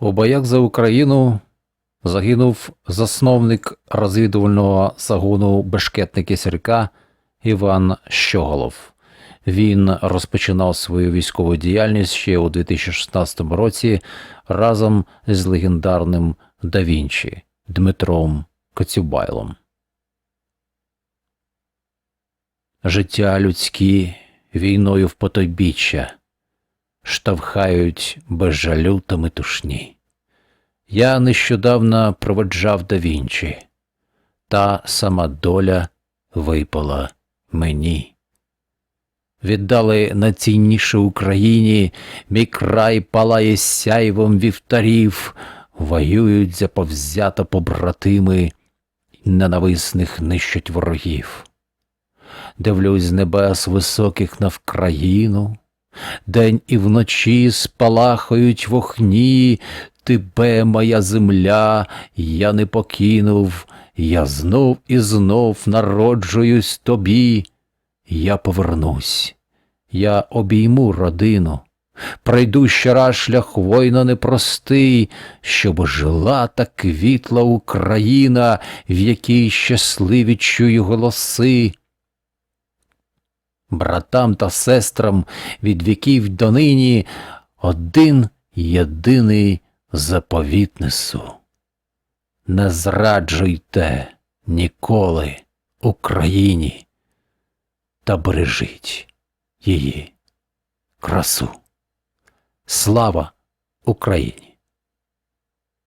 У боях за Україну загинув засновник розвідувального загону бешкетники Сірка Іван Щоголов. Він розпочинав свою військову діяльність ще у 2016 році разом з легендарним Да Вінчі Дмитром Коцюбайлом. Життя людські війною в потойбіччя штовхають без жалю та метушні. Я нещодавно проведжав да Вінчі, та сама доля випала мені. Віддали найцінніше Україні, мій край палає сяйвом вівтарів, воюють заповзято побратими, ненависних нищать ворогів. Дивлюсь з небес високих навкраїну, день і вночі спалахають вогні, тебе, моя земля, я не покинув, я знов і знов народжуюсь тобі. Я повернусь, я обійму родину, пройду ще раз шлях воїна непростий, щоб жила та квітла Україна, в якій щасливі чую голоси. Братам та сестрам від віків донині один єдиний заповіт несу. Не зраджуйте ніколи Україні та бережіть її красу. Слава Україні!